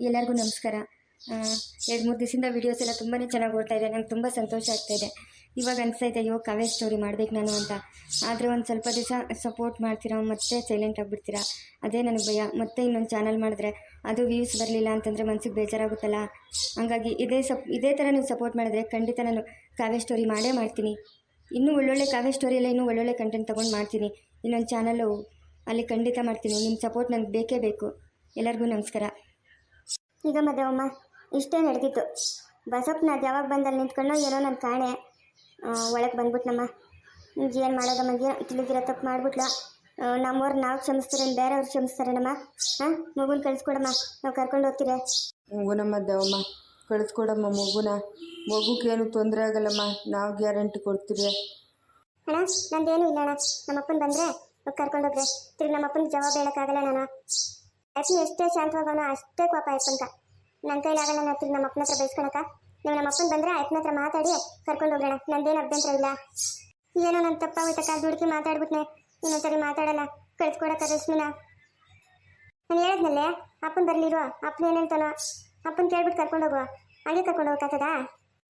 ಎಲ್ಲರಿಗೂ ನಮಸ್ಕಾರ. ಎರಡು ಮೂರು ದಿವಸದಿಂದ ವೀಡಿಯೋಸ್ ಎಲ್ಲ ತುಂಬಾ ಚೆನ್ನಾಗಿ ಓಡ್ತಾ ಇದೆ ನಂಗೆ ತುಂಬ ಸಂತೋಷ ಆಗ್ತಾ ಇದೆ. ಇವಾಗ ಅನಿಸ್ತಾ ಇದೆ ಅಯ್ಯೋ ಕಾವೇ ಸ್ಟೋರಿ ಮಾಡ್ಬೇಕು ನಾನು ಅಂತ. ಆದರೆ ಒಂದು ಸ್ವಲ್ಪ ದಿವಸ ಸಪೋರ್ಟ್ ಮಾಡ್ತೀರಾ? ಮತ್ತೆ ಸೈಲೆಂಟ್ ಆಗಿಬಿಡ್ತೀರಾ? ಅದೇ ನನಗೆ ಭಯ. ಮತ್ತೆ ಇನ್ನೊಂದು ಚಾನಲ್ ಮಾಡಿದ್ರೆ ಅದು ವ್ಯೂಸ್ ಬರಲಿಲ್ಲ ಅಂತಂದರೆ ಮನಸ್ಸಿಗೆ ಬೇಜಾರಾಗುತ್ತಲ್ಲ? ಹಂಗಾಗಿ ಇದೇ ಸಪ್, ಇದೇ ಥರ ನೀವು ಸಪೋರ್ಟ್ ಮಾಡಿದ್ರೆ ಖಂಡಿತ ನಾನು ಕಾವ್ಯ ಸ್ಟೋರಿ ಮಾಡೇ ಮಾಡ್ತೀನಿ. ಇನ್ನೂ ಒಳ್ಳೊಳ್ಳೆ ಕಾವ್ಯ ಸ್ಟೋರಿಯಲ್ಲ ಇನ್ನೂ ಒಳ್ಳೊಳ್ಳೆ ಕಂಟೆಂಟ್ ತೊಗೊಂಡು ಮಾಡ್ತೀನಿ. ಇನ್ನೊಂದು ಚಾನಲ್ಲು ಅಲ್ಲಿ ಖಂಡಿತ ಮಾಡ್ತೀನಿ. ನಿಮ್ಮ ಸಪೋರ್ಟ್ ನನಗೆ ಬೇಕೇ ಬೇಕು. ಎಲ್ಲರಿಗೂ ನಮಸ್ಕಾರ. ಈಗ ಮದುವಮ್ಮ ಇಷ್ಟೇ ನಡೆದಿತ್ತು ಬಸಪ್ಪನ ಅದು ಯಾವಾಗ ಬಂದಲ್ಲಿ ನಿಂತ್ಕೊಂಡು ಏನೋ ನನ್ನ ಕಾಣೆ. ಒಳಗೆ ಬಂದ್ಬಿಟ್ನಮ್ಮ. ಏನು ಮಾಡೋದಮ್ಮ ಏನು ತಿಳಿದಿರೋ ತಪ್ಪು ಮಾಡ್ಬಿಟ್ಲ. ನಮ್ಮವ್ರು ನಾವು ಕ್ಷಮಿಸ್ತಾರೆ ಬೇರೆಯವ್ರು ಕ್ಷಮಿಸ್ತಾರೇನಮ್ಮ? ಹಾಂ ಮಗುನ ಕಳಿಸ್ಕೊಡಮ್ಮ. ನಾವು ಕರ್ಕೊಂಡು ಹೋಗ್ತೀರಿ. ಮಗುನಮ್ಮ ದೇವಮ್ಮ ಕಳಿಸ್ಕೊಡಮ್ಮ ಮಗುನ. ಮಗುಗೇನು ತೊಂದರೆ ಆಗಲ್ಲಮ್ಮ. ನಾವು ಗ್ಯಾರಂಟಿ ಕೊಡ್ತೀರಿ ಅಣ್ಣ ನಂದೇನು ಇಲ್ಲ ಅಣ್ಣ ನಮ್ಮಪ್ಪನ ಬಂದರೆ ಕರ್ಕೊಂಡು ಹೋಗ್ರೆ. ತಿರ್ಗಿ ನಮ್ಮಪ್ಪನ ಜವಾಬ್ ಹೇಳೋಕ್ಕಾಗಲ್ಲ ನಾನು. ಅಪ್ಪನ ಎಷ್ಟೇ ಶಾಂತವಾಗೋಣ ಅಷ್ಟೇ ಕೋಪ ಆಯ್ತಂತ ನನ್ನ ಕೈಲಾಗಲ್ಲ ನಾನು ತಿರ್ಗಿ ನಮ್ಮ ಅಪ್ಪನ ಹತ್ರ ಬೈಸ್ಕೊಳಕ. ನೀವು ನಮ್ಮ ಅಪ್ಪನ ಬಂದರೆ ಆಯ್ತನ ಹತ್ರ ಮಾತಾಡಿ, ಕರ್ಕೊಂಡು ಹೋಗೋಣ ನಂದೇನು ಅಭ್ಯಂತರ ಇಲ್ಲ. ಏನೋ ನನ್ನ ತಪ್ಪಾಗೋಯ್ತಕ್ಕ ದುಡುಕಿ ಮಾತಾಡ್ಬಿಟ್ನೆ. ಇನ್ನೊಂದ್ಸರಿ ಮಾತಾಡಲ್ಲ, ಕಳ್ಸ್ಕೊಡಕ್ಕ ರಶ್ಮಿನ ನಾನು ಹೇಳಿದ್ನಲ್ಲೇ, ಅಪ್ಪನ ಬರ್ಲಿರುವ ಅಪ್ಪನ ಏನಂತಾನೋ ಅಪ್ಪನ ಕೇಳ್ಬಿಟ್ಟು ಕರ್ಕೊಂಡು ಹೋಗುವ. ಹಂಗೆ ಕರ್ಕೊಂಡು ಹೋಗಕ್ಕಾಗ್ತದಾ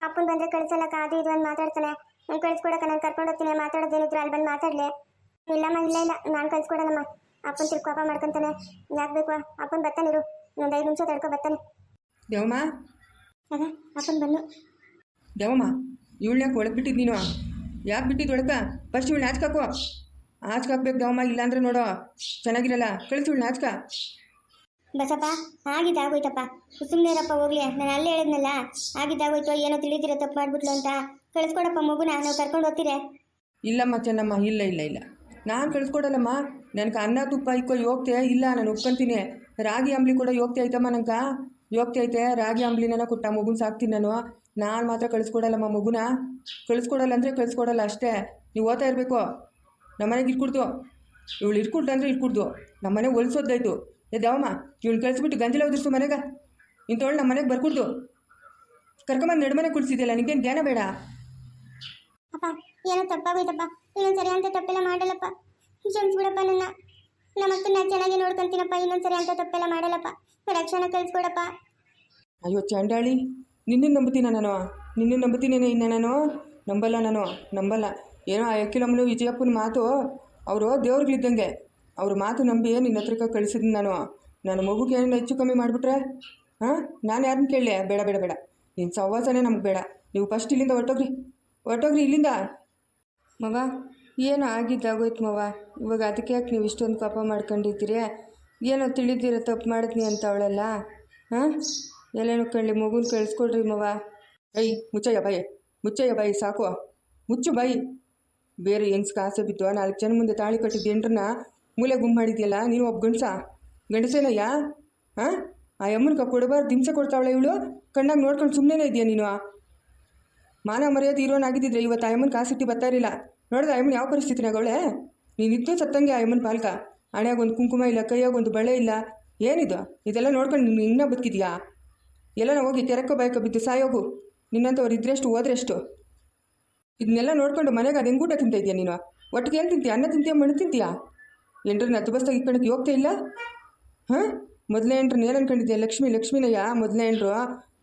ಅಪ್ಪನ ಬಂದರೆ ಕಳ್ಸಲ್ಲಕ್ಕ ಅದು ಇದು ಅಂತ ಮಾತಾಡ್ತಾನೆ. ನಾನು ಕಳ್ಸ್ಕೊಡಕ್ಕ, ನಾನು ಕರ್ಕೊಂಡು ಹೋಗ್ತೀನಿ, ಮಾತಾಡೋದೇನಿದ್ರು ಅಲ್ಲಿ ಬಂದು ಮಾತಾಡಲಿ. ಇಲ್ಲಮ್ಮ, ಇಲ್ಲ ಇಲ್ಲ, ನಾನು ಕಳ್ಸ್ಕೊಡಲ್ಲಮ್ಮ. ಅಪ್ಪನ ತಿರ್ಗಿ ಕೋಪ ಮಾಡ್ಕೊಂತಾನೆ. ಯಾಕೆ ಬೇಕು? ಅಪ್ಪನ ಬರ್ತಾನಿರು ಒಂದು ಐದು ನಿಮಿಷ ತಡ್ಕೊ ಬರ್ತಾನೆ. ದೇವಮ್ಮ? ಅದ ಅಪ್ಪನ ಬಂದು ದೇವಮ್ಮ ಇವಳನ್ನ ಒಳಗೆ ಬಿಟ್ಟಿದ್ದು ನೀನು? ಯಾಕೆ ಬಿಟ್ಟಿದ್ದು ಒಳಕ ಫಸ್ಟ್ ಇವಳು ನಾಚ್ಕಾಕು ಹಾಕ್ಬೇಕು ದೇವಮ್ಮ ಇಲ್ಲಾಂದ್ರೆ ನೋಡೋ. ಚೆನ್ನಾಗಿರಲ್ಲ. ಕಳಿಸಿ ಇವಳು ನಾಚ್ಕ. ಬಸಪ್ಪ ಆಗಿದ್ದಾಗೋಯ್ತಪ್ಪ. ಸುಮ್ಮನೆ ಇರಪ್ಪ ಹೋಗ್ಲಿ. ನಾನು ಅಲ್ಲೇ ಹೇಳಿದ್ನಲ್ಲ. ಆಗಿದ್ದಾಗೋಯ್ತು ಏನೋ ತಿಳಿದಿರೋ ತಪ್ಪು ಮಾಡ್ಬಿಟ್ಲು ಅಂತ. ಕಳಿಸ್ಕೊಡಪ್ಪ ಮಗುನ. ನಾವು ಕರ್ಕೊಂಡು ಹೋಗ್ತೀರೇ. ಇಲ್ಲಮ್ಮ ಚೆನ್ನಮ್ಮ ಇಲ್ಲ ಇಲ್ಲ ಇಲ್ಲ. ನಾನು ಕಳಿಸ್ಕೊಡಲ್ಲಮ್ಮ. ನನಗೆ ಅನ್ನ, ತುಪ್ಪ ಇಕ್ಕೋ, ಯೋಗ್ತೆ ಇಲ್ಲ, ನಾನು ಒಪ್ಕೊಂತೀನಿ. ರಾಗಿ ಅಂಬ್ಲಿ ಕೂಡ ಯೋಗ್ತೆ ಐತಮ್ಮ ನನಗೆ ಯೋಗ್ತೆ ಐತೆ, ರಾಗಿ ಅಂಬ್ಲಿನ ಕೊಟ್ಟ, ಮಗುನ ಸಾಕ್ತೀನಿ ನಾನು. ನಾನು ಮಾತ್ರ ಕಳಿಸ್ಕೊಡಲ್ಲಮ್ಮ ಮಗುನ. ಕಳಿಸ್ಕೊಡಲ್ಲ ಅಂದರೆ ಕಳಿಸ್ಕೊಡಲ್ಲ ಅಷ್ಟೇ. ನೀವು ಓದ್ತಾ ಇರಬೇಕು. ನಮ್ಮನೆಗೆ ಇಟ್ಕೊಡ್ತು. ಇವಳು ಇಟ್ಕೊಡ್ದು ಅಂದರೆ ಇಟ್ಕೊಡ್ದು. ನಮ್ಮನೆ ಏ ದೇವಮ್ಮ ಇವಳು ಕಳಿಸ್ಬಿಟ್ಟು ಗಂಜಲ ಓದಿಸ್ತು ಮನೆಗೆ. ಇಂಥವಳು ನಮ್ಮ ಮನೆಗೆ ಬರ್ಕೊಡ್ದು. ಕರ್ಕೊಂಬಂದು ನಡುಮನೆ ಕುಡಿಸಿದ್ಯಲ್ಲ, ನಿಂಗೇನು ಜ್ಞಾನ ಬೇಡ? ಅಪ್ಪ ಏನೋ ತಪ್ಪಾಗೋಯ್ತಪ್ಪ. ಇನ್ನೊಂದ್ಸರಿ ಅಂತ ತಪ್ಪೆಲ್ಲ ಮಾಡಲ್ಲಪ್ಪ. ಬಿಡಪ್ಪ ನನ್ನ. ನಮ್ಮ ನಾನು ಚೆನ್ನಾಗಿ ನೋಡ್ಕೊಂತೀನಪ್ಪ ಇನ್ನೊಂದ್ಸರಿ ಅಂತ ತಪ್ಪೆಲ್ಲ ಮಾಡಲ್ಲಪ್ಪ. ರಕ್ಷಣೆ ಕಳಿಸ್ಕೊಡಪ್ಪ. ಅಯ್ಯೋ ಚಂಡಾಳಿ ನಿನ್ನ ನಂಬುತ್ತೀನ ನಾನು? ನಿನ್ನ ನಂಬುತ್ತೀನೇನೆ ಇನ್ನ ನಾನು? ನಂಬಲ್ಲ ನಾನು, ನಂಬಲ್ಲ. ಏನೋ ಆ ಅಕ್ಕಿಲಮ್ಮನು ವಿಜಯಪ್ಪನ ಮಾತು, ಅವರು ದೇವ್ರಿಗಿದ್ದಂಗೆ ಅವ್ರ ಮಾತು ನಂಬಿ ನಿನ್ನ ಹತ್ರಕ್ಕೆ ಕಳಿಸಿದ್ನು ನಾನು. ನನ್ನ ಮಗುಗೆ ಏನೋ ಹೆಚ್ಚು ಕಮ್ಮಿ ಮಾಡಿಬಿಟ್ರೆ? ಹಾಂ? ನಾನು ಯಾರನ್ನ ಕೇಳಲಿ? ಬೇಡ ಬೇಡ ಬೇಡ. ನಿನ್ನ ಸಹವಾಸನೇ ನಮ್ಗೆ ಬೇಡ. ನೀವು ಫಸ್ಟ್ ಇಲ್ಲಿಂದ ಹೊರ್ಟೋಗ್ರಿ. ಹೊರ್ಟೋಗ್ರಿ ಇಲ್ಲಿಂದ. ಮವ ಏನೋ ಆಗಿದ್ದಾಗೋಯ್ತು ಮವ. ಇವಾಗ ಅದಕ್ಕೆ ಯಾಕೆ ನೀವು ಇಷ್ಟೊಂದು ಕೋಪ ಮಾಡ್ಕೊಂಡಿದ್ದೀರಿ? ಏನೋ ತಿಳಿದಿರೋ ತಪ್ಪು ಮಾಡಿದ್ನಿ ಅಂತ ಅವಳೆಲ್ಲ. ಹಾಂ? ಎಲ್ಲೇನೋ ಕಳ್ಳಿ ಮಗುನ ಕಳಿಸ್ಕೊಡ್ರಿ ಮವ. ಐ ಮುಚ್ಚಯ್ಯ ಬಾಯಿ. ಮುಚ್ಚಯ್ಯ ಬಾಯಿ, ಸಾಕು. ಮುಚ್ಚು ಬಾಯಿ. ಬೇರೆ ಹೆಂಗ್ಸ್ಗೆ ಆಸೆ ಬಿದ್ದು, ನಾಲ್ಕು ಜನ ಮುಂದೆ ತಾಳಿ ಕಟ್ಟಿದ್ದು ಎಂಟ್ರನ್ನ ಮೂಲೆ ಗುಮ್ ಮಾಡಿದ್ಯಲ್ಲ ನೀನು ಒಬ್ಬ ಗಂಡಸ. ಗಂಡಸೇನಯ್ಯ? ಹಾಂ? ಆ ಅಮ್ಮನ ಕೊಡಬಾರ್ದು, ಹಿಂಸೆ ಕೊಡ್ತಾವಳೆ ಇವಳು? ಕಣ್ಣಾಗಿ ನೋಡ್ಕೊಂಡು ಸುಮ್ಮನೆ ಇದೆಯಾ ನೀನು? ಮಾನ ಮರ್ಯಾದೆ ಇರೋನಾಗಿದ್ದಿದ್ರೆ ಇವತ್ತು ಆಯಮ್ಮನ ಕಾಸಿಟ್ಟು ಬರ್ತಾ ಇರಲಿಲ್ಲ. ನೋಡಿದ್ರೆ ಅಯ್ಯಮ್ಮನ ಯಾವ ಪರಿಸ್ಥಿತಿನಾಗ ಅವಳೆ? ನೀನು ಇದ್ದು ಸತ್ತಂಗೆ ಆಯಮ್ಮನ ಪಾಲ್ಕ. ಹಣೆಯಾಗ ಒಂದು ಕುಂಕುಮ ಇಲ್ಲ, ಕೈಯಾಗ ಒಂದು ಬಳೆ ಇಲ್ಲ. ಏನಿದು? ಇದೆಲ್ಲ ನೋಡ್ಕೊಂಡು ನೀನು ಇನ್ನೂ ಬದುಕಿದ್ಯಾ? ಎಲ್ಲ ಹೋಗಿ ಕೆರೆಕೋ ಬೈಕೋ ಬಿದ್ದು ಸಾಯೋಗು. ನಿನ್ನಂಥವ್ರು ಇದ್ರೆಷ್ಟು, ಹೋದ್ರೆಷ್ಟು? ಇದನ್ನೆಲ್ಲ ನೋಡ್ಕೊಂಡು ಮನೆಗೆ ಅದು ಹೆಂಗೂಟ ತಿಂತ ಇದೆಯಾ ನೀನು? ಒಟ್ಟಿಗೆ ಏನು ತಿಂತೀಯ? ಅನ್ನ ತಿಂತೀಯ, ಮಣ್ಣು ತಿಂತೀಯಾ? ಎಂಟ್ರನ್ನ ಹತ್ತು ಇಕ್ಕಣಕ್ಕೆ ಹೋಗ್ತಾ ಇಲ್ಲ? ಹಾಂ? ಮೊದಲನೇ ಎಂಟ್ರನ್ನ ಏನು ಅನ್ಕೊಂಡಿದ್ಯಾ? ಲಕ್ಷ್ಮಿ, ಲಕ್ಷ್ಮಿನಯ್ಯ ಮೊದಲನೇ ಎಂಟ್ರು.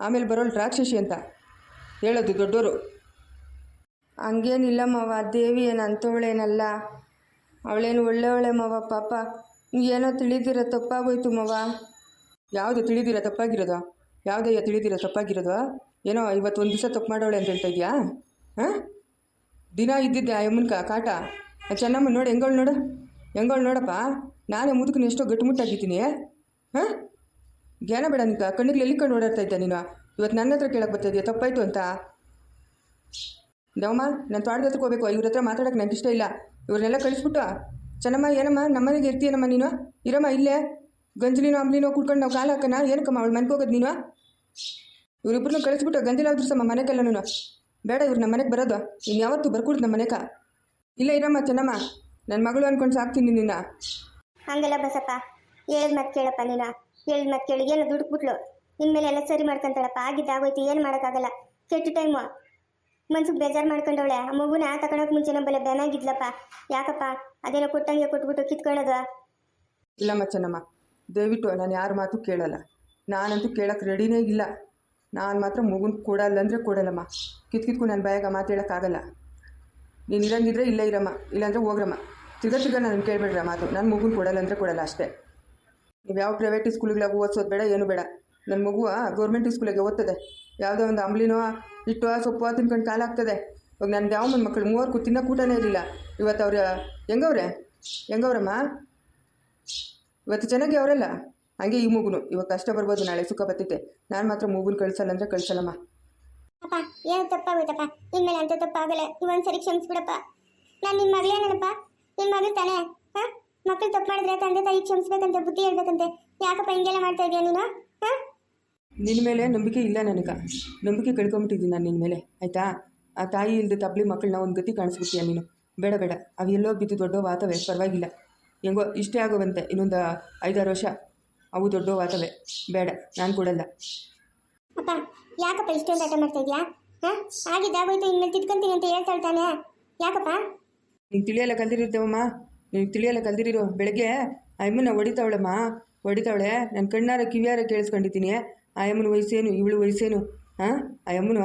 ಆಮೇಲೆ ಬರೋಳು ರಾಕ್ಷಸಿ ಅಂತ. ಹೇಳೋದು ದೊಡ್ಡವರು ಹಂಗೇನಿಲ್ಲ ಮಾವ ದೇವಿ ಏನು ಅಂಥವಳೇನಲ್ಲ. ಅವಳೇನು ಒಳ್ಳೆಯವಳೆ ಮಾವ ಪಾಪ. ಏನೋ ತಿಳಿದಿರ ತಪ್ಪಾಗೋಯ್ತು ಮವ. ಯಾವುದು ತಿಳಿದಿರ ತಪ್ಪಾಗಿರೋದು? ಯಾವುದಯ್ಯ ತಿಳಿದಿರ ತಪ್ಪಾಗಿರೋದು? ಏನೋ ಇವತ್ತು ಒಂದು ದಿವಸ ತಪ್ಪು ಮಾಡೋಳೆ ಅಂತ ಹೇಳ್ತಾ ಇದೆಯಾ? ಹಾಂ? ದಿನ ಇದ್ದಿದ್ದೆ ಆ ಯಮ್ಮನ್ಕ ಕಾಟ. ಚೆನ್ನಮ್ಮ ನೋಡಿ ಹೆಂಗೋಳು ನೋಡು. ಹೆಂಗೋಳು ನೋಡಪ್ಪ ನಾನೇ ಮುದುಕನ ಎಷ್ಟೋ ಗಟ್ಟುಮುಟ್ಟಾಗಿದ್ದೀನಿ. ಹಾಂ? ಜ್ಞಾನ ಬೇಡ ನಿಂಕ ಕಣ್ಣಿಗೆ ಎಲ್ಲಿ ಕಂಡು ಓಡಾಡ್ತಾ ಇದ್ದೆ ನೀನು? ಇವತ್ತು ನನ್ನ ಹತ್ರ ಕೇಳಕ್ಕೆ ಬರ್ತಾ ಇದೆಯಾ ತಪ್ಪಾಯ್ತು ಅಂತ? ದೇವಮ್ಮ ನಾನು ತೋಟದ ಹತ್ರಕ್ಕೆ ಹೋಗ್ಬೇಕು. ಇವ್ರ ಹತ್ರ ಮಾತಾಡೋಕೆ ನನಗೆ ಇಷ್ಟ ಇಲ್ಲ. ಇವ್ರನ್ನೆಲ್ಲ ಕಳಿಸ್ಬಿಟ್ಟು. ಚೆನ್ನಮ್ಮ, ಏನಮ್ಮ? ನಮ್ಮನೆಗೆ ಇರ್ತೀಯನಮ್ಮ ನೀನು? ಇರಮ್ಮ ಇಲ್ಲೇ. ಗಂಜಲಿನೋ, ಅಂಬ್ಲಿನೋ ಕುಡ್ಕೊಂಡು ನಾವು ಕಾಲು ಹಾಕೋಣ ಏನಕ್ಕಮ್ಮ ಅವಳು ಮನೆಗೆ ಹೋಗೋದು ನೀನು? ಇವ್ರಿಬ್ರನ್ನ ಕಳಿಸ್ಬಿಟ್ಟು. ಗಂಜಲ ಸಮ್ಮ ಮನೆಗೆಲ್ಲ ಬೇಡ ಇವ್ರು ನಮ್ಮ ಮನೆಗೆ ಬರೋದು. ಇನ್ನು ಯಾವತ್ತೂ ಬರ್ಕೊಡ್ದು ನಮ್ಮ ಮನೆಗೆ ಇಲ್ಲ ಇರಮ್ಮ ಚೆನ್ನಮ್ಮ. ನನ್ನ ಮಗಳು ಅನ್ಕೊಂಡು ಸಾಕ್ತೀನಿ ನಿನ್ನ. ಹಂಗಲ್ಲ ಬಸಪ್ಪ. ಹೇಳಿದ ಮತ್ತೆ ಕೇಳಪ್ಪ ನೀನು. ಹೇಳಿದ ಮತ್ತೆ ಕೇಳಿ. ಏನೋ ದುಡುಕ್ಬಿಟ್ಲು ಇನ್ಮೇಲೆ ಎಲ್ಲ ಸರಿ ಮಾಡ್ಕೊಂತಾಳಪ್ಪ ಆಗಿದ್ದಾಗೋಯ್ತು ಏನು ಮಾಡೋಕ್ಕಾಗಲ್ಲ. ಕೆಟ್ಟ ಟೈಮು ಮನ್ಸಿಗೆ ಬೇಜಾರು ಮಾಡ್ಕೊಂಡವಳೆ. ಆ ಮಗುನ ತಗೊಳಕ್ ಮುಂಚೆ ಬೆಲೆ ಬೆನಾಗಿದ್ಲಪ್ಪ. ಯಾಕಪ್ಪ? ಅದೇನೋ ಕೊಟ್ಟಂಗೆ ಕೊಟ್ಬಿಟ್ಟು ಕಿತ್ಕೊಳ್ಳೋದು? ಇಲ್ಲಮ್ಮ ಚೆನ್ನಮ್ಮ ದಯವಿಟ್ಟು ನಾನು ಯಾರ ಮಾತು ಕೇಳಲ್ಲ. ನಾನಂತೂ ಕೇಳಕ್ಕೆ ರೆಡಿನೇ ಇಲ್ಲ. ನಾನು ಮಾತ್ರ ಮಗುನ ಕೊಡಲ್ಲ ಅಂದರೆ ಕೊಡಲ್ಲಮ್ಮ. ಕಿತ್ ಕಿತ್ಕೊಂಡು ನಾನು ಬಾಯಾಗ ಮಾತು ಹೇಳೋಕ್ಕಾಗಲ್ಲ. ನೀನು ಇರಂಗಿದ್ರೆ ಇಲ್ಲೇ ಇರಮ್ಮ. ಇಲ್ಲಾಂದರೆ ಹೋಗ್ರಮ್ಮ. ತಿರ್ಗ ತಿರ್ಗ ನಾನು ಕೇಳಬೇಡ್ರ ಮಾತು. ನಾನು ಮಗುನ ಕೊಡಲ್ಲ ಅಂದರೆ ಕೊಡಲ್ಲ ಅಷ್ಟೇ. ನೀವು ಯಾವ ಪ್ರೈವೇಟ್ ಸ್ಕೂಲ್ಗಳಾಗ ಓದಿಸೋದು ಬೇಡ, ಏನು ಬೇಡ. ನನ್ನ ಮಗುವ ಗೌರ್ಮೆಂಟ್ ಸ್ಕೂಲಿಗೆ ಓದ್ತದೆ. ಯಾವುದೋ ಒಂದು ಅಂಬ್ಲಿನೋ, ಹಿಟ್ಟು, ಸೊಪ್ಪು ತಿನ್ಕೊಂಡು ಕಾಲಾಗ್ತದೆ ಇವಾಗ ನನ್ನ ಯಾವ ಮನ್ ಮಕ್ಕಳು ಮೂವರ್ಗೂ ತಿನ್ನೋ ಕೂಟನೇ ಇರಲಿಲ್ಲ. ಇವತ್ತು ಅವ್ರ, ಹೆಂಗವ್ರೆ? ಹೆಂಗವ್ರಮ್ಮ? ಇವತ್ತು ಚೆನ್ನಾಗಿ ಅವರಲ್ಲ? ಹಂಗೆ ಈ ಮಗುನು. ಇವಾಗ ಕಷ್ಟ ಬರ್ಬೋದು ನಾಳೆ ಸುಖ ಬರ್ತೈತೆ ನಾನು ಮಾತ್ರ ಮಗುನ ಕಳಿಸಲ್ಲ ಅಂದರೆ ಕಳಿಸಲ್ಲಮ್ಮ. ಅಪ್ಪ, ಏನು ತಪ್ಪಾಗೋಯ್ತಪ್ಪ? ಇನ್ಮೇಲೆ ಅಂತ ತಪ್ಪಾಗಲ್ಲ. ಇವೊಂದ್ಸರಿ ಕ್ಷಮಿಸ್ಬಿಡಪ್ಪ. ನಾನು ನಿನ್ನ ಮಗಳೇನಪ್ಪ ನಿಮ್ಮ ಮಗಳು ತಾನೆ? ಹಾಂ? ಮಕ್ಕಳು ತಪ್ಪು ಮಾಡಿದ್ರೆ ತಂದೆ ತಾಯಿ ಕ್ಷಮಿಸ್ಬೇಕಂತೆ, ಬುದ್ಧಿ ಹೇಳ್ಬೇಕಂತೆ. ಯಾಕಪ್ಪ ಹಿಂಗೆಲ್ಲ ಮಾಡ್ತಾ ಇದೆಯಾ ನೀನು? ಹಾಂ? ನಿನ್ನ ಮೇಲೆ ನಂಬಿಕೆ ಇಲ್ಲ ನನಗೆ. ನಂಬಿಕೆ ಕಳ್ಕೊಂಬಿಟ್ಟಿದ್ದೀನಿ ನಾನು ನಿನ್ನ ಮೇಲೆ ಆಯಿತಾ? ಆ ತಾಯಿ ಇಲ್ಲದೆ ತಬ್ಲಿ ಮಕ್ಕಳನ್ನ ಒಂದು ಗತಿ ಕಾಣಿಸ್ಬಿಡ್ತೀಯ ನೀನು? ಬೇಡ ಬೇಡ. ಅವು ಎಲ್ಲೋ ಬಿದ್ದು ದೊಡ್ಡ ವಾತವೇ ಪರವಾಗಿಲ್ಲ. ಹೆಂಗೋ ಇಷ್ಟೇ ಆಗೋವಂತೆ ಇನ್ನೊಂದು ಐದಾರು ವರ್ಷ ಅವು ದೊಡ್ಡ ವಾತವೇ. ಬೇಡ ನಾನು ಕೊಡಲ್ಲ. ಅಪ್ಪ ಯಾಕಪ್ಪ ಇಷ್ಟೊಂದು ಆಟ ಮಾಡ್ತಾ ಇದೆಯಾ? ಹಾಂ? ಆಗಿದ್ದಾಗೋಯ್ತು ಇನ್ಮೇಲೆ ತಿದ್ಕೊಂತೀನಿ ಅಂತ ಹೇಳ್ತಾಳೆ ತಾನೇ ಯಾಕಪ್ಪ? ನೀನು ತಿಳಿಯಲ್ಲ ಕಲ್ದಿರಿರ್ತೇವಮ್ಮ ನೀನು ತಿಳಿಯಲ್ಲ ಕಲ್ದಿರಿರೋ ಬೆಳಗ್ಗೆ ಅಮ್ಮನ ಹೊಡಿತಾವಳಮ್ಮ ಹೊಡಿತಾವಳೆ. ನನ್ನ ಕಣ್ಣಾರ ಕಿವಿಯಾರ ಕೇಳಿಸ್ಕೊಂಡಿದ್ದೀನಿ. ಆ ಅಮ್ಮನ ವಯಸ್ಸೇನು, ಇವಳು ವಯಸ್ಸೇನು? ಹಾಂ ಆ ಅಮ್ಮನು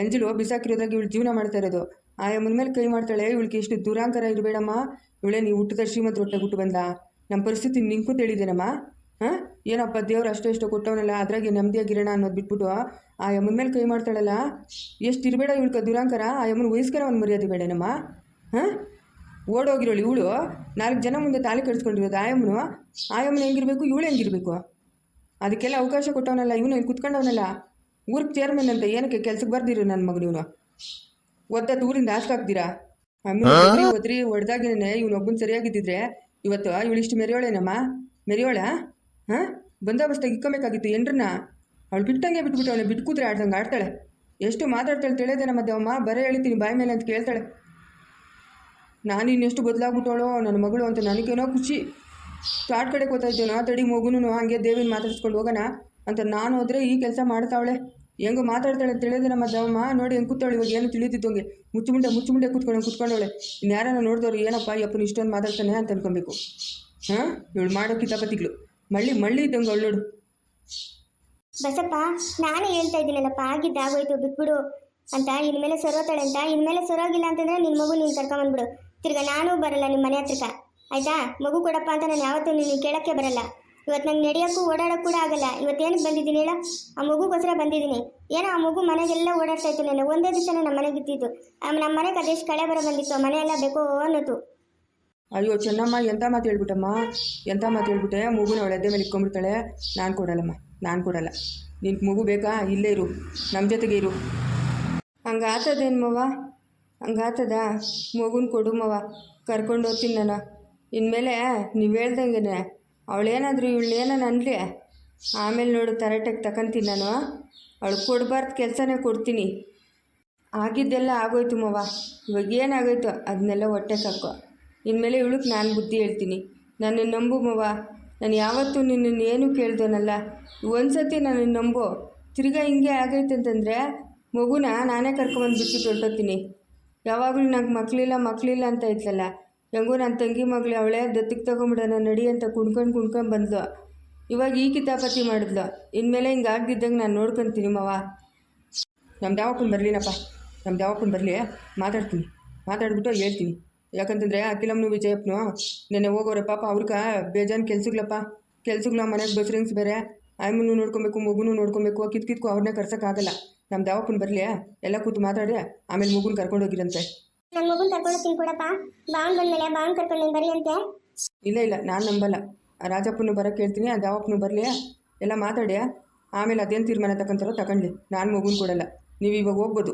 ಎಂಜಲು ಬಿಸಾಕಿರೋದ್ರಾಗ ಇವಳು ಜೀವನ ಮಾಡ್ತಾ ಇರೋದು. ಆಯಮ್ಮನ ಮೇಲೆ ಕೈ ಮಾಡ್ತಾಳೆ, ಇವಳಿಗೆ ಎಷ್ಟು ದುರಾಂಕರ ಇರಬೇಡಮ್ಮ. ಇವಳೇ ನೀವು ಹುಟ್ಟಿದ ಶ್ರೀಮಂತ ಹೊಟ್ಟೆ ಹುಟ್ಟು ಬಂದ ನಮ್ಮ ಪರಿಸ್ಥಿತಿ ನಿಂಕೂ ತಿಳಿದೇನಮ್ಮ? ಹಾಂ ಏನಪ್ಪ, ದೇವ್ರು ಅಷ್ಟೋ ಎಷ್ಟೋ ಕೊಟ್ಟವನಲ್ಲ, ಅದ್ರಾಗೆ ನೆಮ್ಮದಿಯಾಗಿರೋಣ ಅನ್ನೋದು ಬಿಟ್ಬಿಟ್ಟು ಆ ಯಮ್ಮನ ಮೇಲೆ ಕೈ ಮಾಡ್ತಾಳಲ್ಲ? ಎಷ್ಟು ಇರಬೇಡ ಇವಳ್ಕ ದುರಾಂಕರ ಆ ಯಮ್ಮನ ವಯಸ್ಕರ ಒಂದು ಮರ್ಯಾದೆ ಬೇಡನಮ್ಮ? ಹಾಂ ಓಡೋಗಿರೋಳು ಇವಳು, ನಾಲ್ಕು ಜನ ಮುಂದೆ ತಾಲಿ ಕಟ್ಸ್ಕೊಂಡಿರೋದು ಆಯಮ್ಮನು ಆಯಮ್ಮನ ಹೆಂಗಿರಬೇಕು, ಇವಳು ಹೆಂಗಿರ್ಬೇಕು? ಅದಕ್ಕೆಲ್ಲ ಅವಕಾಶ ಕೊಟ್ಟವನಲ್ಲ ಇವನು ಇಲ್ಲಿ ಕುತ್ಕೊಂಡವನಲ್ಲ. ಊರಿಗೆ ಚೇರ್ಮನ್ ಅಂತ ಏನಕ್ಕೆ ಕೆಲ್ಸಕ್ಕೆ ಬರ್ದಿರು ನನ್ನ ಮಗನ ಇವನು? ಒದ್ದತ್ತು ಊರಿಂದ ಆಮೇಲೆ ಒದ್ರಿ ಒಡ್ದಾಗಿನೇ ಇವನು ಒಬ್ಬನ ಸರಿಯಾಗಿದ್ದಿದ್ರೆ ಇವತ್ತು ಇವಳಿಷ್ಟು ಮೆರೆಯೋಳೇನಮ್ಮ ಮೆರೆಯೋಳ ಹಾಂ? ಬಂದೋಬಸ್ತಾಗಿ ಇಕ್ಕೊಬೇಕಾಗಿತ್ತು ಎಂಡ್ರನ್ನ ಅವಳು ಬಿಟ್ಟಂಗೆ ಬಿಟ್ಬಿಟ್ಟು ಅವಳು ಬಿಟ್ಟು ಕೂತ್ರೆ ಆಡ್ದಂಗೆ ಆಡ್ತಾಳೆ. ಎಷ್ಟು ಮಾತಾಡ್ತಾಳೆ ತಿಳಿದೇನ ನಮ್ಮ ದೇವಮ್ಮ ಬರೇ ಹೇಳ್ತೀನಿ ಬಾಯಿ ಮೇಲೆ ಅಂತ ಕೇಳ್ತಾಳೆ. ನಾನು ಇನ್ನೆಷ್ಟು ಬದಲಾಗ್ಬಿಟ್ಟವಳು ನನ್ನ ಮಗಳು ಅಂತ ನನಗೇನೋ ಖುಷಿ. ಸ್ಟಾರ್ಟ್ ಕಡೆಗೆ ನಾ, ತಡಿ ಮಗುನು ಹಂಗೆ ದೇವಿನ ಮಾತಾಡಿಸ್ಕೊಂಡು ಹೋಗೋಣ ಅಂತ ನಾನು ಹೋದ್ರೆ ಈ ಕೆಲಸ ಮಾಡ್ತಾವಳೆ. ಹೆಂಗೋ ಮಾತಾಡ್ತಾಳೆ ತಿಳಿಯೋದು ನಮ್ಮ ದಮ್ಮ, ನೋಡಿ ಹೆಂಗೆ ಕೂತಾಳೆ ಇವಾಗ, ಏನು ತಿಳಿದಿದ್ದಂಗೆ ಮುಚ್ಚುಮುಂಡೆ ಮುಚ್ಚುಮುಂಡೆ ಕೂತ್ಕೊಂಡು ಕೂತ್ಕೊಂಡವಳೆ. ಇನ್ಯಾರನ್ನ ನೋಡಿದವ್ರು, ಏನಪ್ಪ ಯಪ್ಪನ ಇಷ್ಟೊಂದು ಮಾತಾಡ್ತಾನೆ ಅಂತ ಅನ್ಕೊಬೇಕು. ಹಾಂ? ಇವಳು ಮಾಡೋ ಕಿತಾಪತಿಗಳು. ಮಳ್ಳಿ ಮಳ್ಳಿ ಇದ್ದಂಗೆ ಅವಳು ನೋಡು. ಬಸಪ್ಪ, ನಾನೇ ಹೇಳ್ತಾ ಇದ್ದೀನಲ್ಲಪ್ಪ ಆಗಿದ್ದಾಗೋಯ್ತು ಬಿಟ್ಬಿಡು ಅಂತ. ಇನ್ಮೇಲೆ ಸರೋತಾಳೆ ಅಂತ. ಇನ್ಮೇಲೆ ಸರೋಗಿಲ್ಲ ಅಂತಂದ್ರೆ ನಿನ್ನ ಮಗು ನೀನು ಕರ್ಕೊಂಬಂದ್ಬಿಡು. ತಿರ್ಗಾ ನಾನು ಬರಲ್ಲ ನಿಮ್ಮ ಮನೆ ಹತ್ರಕ್ಕ. ಆಯ್ತಾ ಮಗು ಕೊಡಪ್ಪ ಅಂತ ನಾನು ಯಾವತ್ತೂ ನೀನು ಕೇಳೋಕ್ಕೆ ಬರಲ್ಲ. ಇವತ್ತು ನಂಗೆ ನಡೆಯೋಕ್ಕೂ ಓಡಾಡೋಕ್ಕೂ ಕೂಡ ಆಗಲ್ಲ. ಇವತ್ತೇನಕ್ಕೆ ಬಂದಿದ್ದೀನಿ ಹೇಳ? ಆ ಮಗುಗೋಸ್ಕರ ಬಂದಿದ್ದೀನಿ. ಏನೋ ಆ ಮಗು ಮನೆಗೆಲ್ಲ ಓಡಾಡ್ತಾ ಇತ್ತು ನಾನು ಒಂದೇ ದಿವಸ ನಮ್ಮ ಮನೆಗೆ ಇದ್ದಿದ್ದು ನಮ್ಮ ಮನೆಗೆ ಅದೆಷ್ಟು ಕಳೆ ಬರೋ ಬಂದಿತ್ತು. ಮನೆಯೆಲ್ಲ ಬೇಕೋ ಅನ್ನೋದು. ಅಯ್ಯೋ, ಚೆನ್ನಮ್ಮ ಎಂಥ ಮಾತು ಹೇಳ್ಬಿಟ್ಟಮ್ಮ? ಎಂಥ ಮಾತು ಹೇಳ್ಬಿಟ್ಟೆ? ಮಗುನ ಅವಳು ಎದ್ದೆ ಮೇಲೆ ಇಟ್ಕೊಂಡ್ಬಿಡ್ತಾಳೆ. ನಾನು ಕೊಡಲ್ಲಮ್ಮ, ನಾನು ಕೊಡಲ್ಲ. ನಿನ್ ಮಗು ಬೇಕಾ? ಇಲ್ಲೇ ಇರು. ನಮ್ಮ ಜೊತೆಗೆ ಇರು. ಹಂಗಾತದೇನು ಮವ ಹಂಗಾತದ? ಮಗುನ ಕೊಡು ಮವ ಕರ್ಕೊಂಡು ಹೋಗ್ತೀನಿ ನಾನು. ಇನ್ಮೇಲೆ ನೀವು ಹೇಳ್ದಂಗೆ ಅವಳೇನಾದರೂ ಇವಳೇನಾನ ಅನ್ಲಿ. ಆಮೇಲೆ ನೋಡು ತರಾಟೆಗೆ ತಗೊಂತೀನಿ ನಾನು. ಅವಳು ಕೊಡಬಾರ್ದು ಕೆಲಸನೇ ಕೊಡ್ತೀನಿ. ಆಗಿದ್ದೆಲ್ಲ ಆಗೋಯ್ತು ಮವ್ವ. ಇವಾಗ ಏನಾಗೋಯ್ತು ಅದನ್ನೆಲ್ಲ ಹೊಟ್ಟೆ ಸಾಕು. ಇನ್ಮೇಲೆ ಇವಳಕ್ಕೆ ನಾನು ಬುದ್ಧಿ ಹೇಳ್ತೀನಿ. ನನ್ನ ನಂಬು ಮವ ನಾನು ಯಾವತ್ತೂ ನಿನ್ನನ್ನು ಏನೂ ಕೇಳ್ದೋನಲ್ಲ. ಒಂದ್ಸತಿ ನನ್ನ ನಂಬು. ತಿರ್ಗಾ ಹಿಂಗೆ ಆಗೈತೆ ಅಂತಂದರೆ ಮಗುನ ನಾನೇ ಕರ್ಕೊಂಬಂದು ಬಿಟ್ಟು ಹೊರ್ಟೋಗ್ತೀನಿ ಯಾವಾಗಲೂ ನಂಗೆ ಮಕ್ಕಳಿಲ್ಲ ಮಕ್ಕಳಿಲ್ಲ ಅಂತ ಇತ್ತಲ್ಲ ಹೆಂಗೋ ನನ್ನ ತಂಗಿ ಮಗಳು, ಅವಳೇ ದತ್ತಿಗೆ ತಗೊಂಬಿಡೋಣ ನಡಿ ಅಂತ ಕುಣ್ಕೊಂಡು ಕುಣ್ಕೊಂಡು ಬಂದ್ಲು. ಇವಾಗ ಈ ಕಿತಾಪತಿ ಮಾಡಿದ್ಲು. ಇನ್ಮೇಲೆ ಹಿಂಗೆ ಆಗ್ದಿದ್ದಂಗೆ ನಾನು ನೋಡ್ಕೊತೀನಿ ಮಾವ. ನಮ್ಮ ಯಾವಪ್ಪನ ಬರಲಿನಪ್ಪ. ನಮ್ಮ ಯಾವಪ್ಪನ ಬರಲಿ ಮಾತಾಡ್ತೀನಿ. ಮಾತಾಡ್ಬಿಟ್ಟು ಹೇಳ್ತೀನಿ. ಯಾಕಂತಂದರೆ ಅಖಿಲಮ್ಮನು ವಿಜಯಪ್ಪನು ನೆನ್ನೆ ಹೋಗೋರೆ ಪಾಪ ಅವ್ರಿಗೆ ಬೇಜಾನ್ ಕೆಲ್ಸಗ್ಲಪ್ಪ ಕೆಲ್ಸಗಳು ನಾವು ಮನೆಗೆ ಬಸ್ರಿಂಗ್ಸ್ ಬೇರೆ. ಆಯಮ್ಮನು ನೋಡ್ಕೊಬೇಕು, ಮಗುನು ನೋಡ್ಕೊಬೇಕು ಕಿತ್ ಕಿತ್ಕೊ ಅವ್ರನ್ನ ಕರ್ಸೋಕ್ಕಾಗಲ್ಲ. ನಮ್ಮ ಯಾವಪ್ಪನ ಬರಲಿ ಎಲ್ಲ ಕೂತು ಮಾತಾಡಿ, ಆಮೇಲೆ ಮಗುನ ಕರ್ಕೊಂಡು ಹೋಗಿರಂತೆ. ನನ್ನ ಮಗುನ ಕರ್ಕೊಂಡು ಹೋಗ್ತೀನಿ ಕೊಡಪ್ಪ. ಬಾವನ್ ಬಂದ್ಮೇಲೆ ಬಾವನ್ ಕರ್ಕೊಂಡು ನೀನು ಬರೀ ಅಂತೆ. ಇಲ್ಲ ಇಲ್ಲ, ನಾನು ನಂಬಲ್ಲ. ರಾಜಪ್ಪನು ಬರೋಕ್ಕೆ ಹೇಳ್ತೀನಿ, ಆ ದಾವಪ್ಪನು ಬರಲಿ ಎಲ್ಲ ಮಾತಾಡಿ ಆಮೇಲೆ ಅದೇನು ತೀರ್ಮಾನ ತಗೊಂತಾರೋ ತಗೊಂಡ್ಲಿ ನಾನು ಮಗುನ ಕೊಡಲ್ಲ. ನೀವು ಇವಾಗ ಹೋಗ್ಬೋದು.